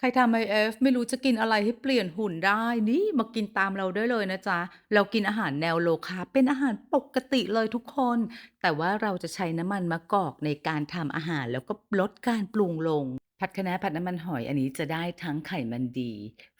ใครทำ IF ไม่รู้จะกินอะไรให้เปลี่ยนหุ่นได้ นี่มากินตามเราได้เลยนะจ๊ะ เรากินอาหารแนว Low Carb เป็นอาหารปกติเลยทุกคน แต่ว่าเราจะใช้น้ำมันมะกอกในการทำอาหารแล้วก็ลดการปรุงลง ผัดคะน้าผัดน้ำมันหอยอันนี้จะได้ทั้งไขมันดี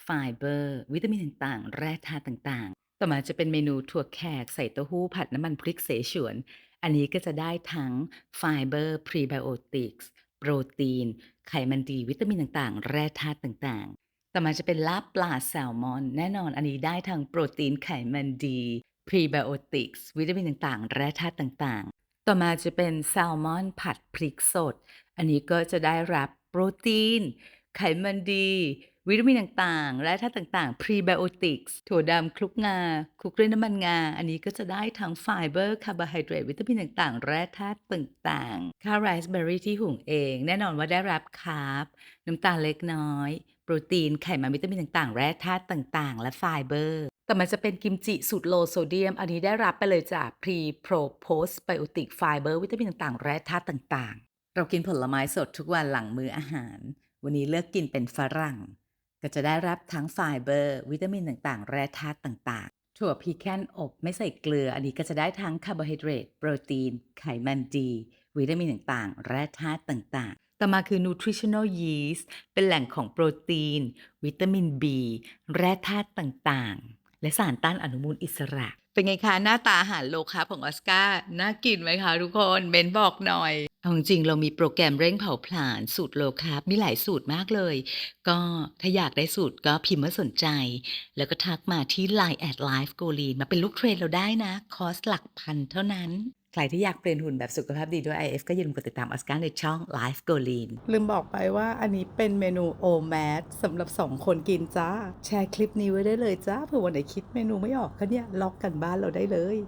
ไฟเบอร์ วิตามินต่างๆ แร่ธาตุต่างๆ ต่อมาจะเป็นเมนูถั่วแขกใส่เต้าหู้ผัดน้ำมันพริกเสฉวน อันนี้ก็จะได้ทั้งไฟเบอร์พรีไบโอติกส์ โปรตีน ไขมันดี วิตามินต่างๆ แร่ธาตุต่างๆ ต่อมาจะเป็นลาบปลาแซลมอน แน่นอนอันนี้ได้ทั้งโปรตีนไขมันดีพรีไบโอติกส์วิตามินต่างๆ แร่ธาตุต่างๆ ต่อมาจะเป็นแซลมอนผัดพริกสด อันนี้ก็จะได้รับโปรตีน ไขมันดี วิตามินต่างๆ และธาตุต่างๆ พรีไบโอติกส์ถั่วดำคลุกงาคลุกด้วยน้ำมันงา อันนี้ก็จะได้ทั้งไฟเบอร์คาร์โบไฮเดรตวิตามินต่างๆ แร่ธาตุต่างๆข้าวไรซ์เบอร์รี่ที่หุงเอง แน่นอนว่าได้รับคาร์บน้ำตาลเล็กน้อย โปรตีนไขมันวิตามินต่างๆ แร่ธาตุต่างๆ และไฟเบอร์แต่อมาจะเป็นกิมจิสูตรโลโซเดียม อันนี้ได้รับไปเลยจากพรีโปรโพสไบโอติกไฟเบอร์วิตามินต่างๆ แร่ธาตุต่างๆ เรากินผลไม้สดทุกวันหลังมื้ออาหาร วันนี้เลือกกินเป็นฝรั่ง ก็จะได้รับทั้งไฟเบอร์ วิตามินต่างๆ แร่ธาตุต่างๆ ถั่วพีแคนอบไม่ใส่เกลือ อันนี้ก็จะได้ทั้งคาร์โบไฮเดรตโปรตีน ไขมันดี วิตามินต่างๆ แร่ธาตุต่างๆต่อมาคือ nutritional yeast เป็นแหล่งของโปรตีน วิตามิน B แร่ธาตุต่างๆ และสารต้านอนุมูลอิสระ เป็นไงคะ หน้าตาอาหารโลคาของออสการ์น่ากินไหมคะทุกคนเบนบอกหน่อย เอาจริงๆเรามีโปรแกรมเร่งเผาผลาญสูตรโลคาร์บมีหลายสูตรมากเลย ก็ถ้าอยากได้สูตรก็พิมพ์ว่าสนใจ แล้วก็ทักมาที่ Line แอดไลฟ์โกลีนมาเป็นลูกเทรนเราได้นะ คอสหลักพันเท่านั้น ใครที่อยากเปลี่ยนหุ่นแบบสุขภาพดีด้วย IF ก็อย่าลืมกดติดตามออสการ์ในช่อง Life g o l e n ลืมบอกไปว่าอันนี้เป็นเมนูโอแมสสำหรับ 2 คนกินจ้า แชร์คลิปนี้ไว้ได้เลยจ้าเผื่อวันไหนคิดเมนูไม่ออกก็เนี่ยล็อกกันบ้านเราได้เลย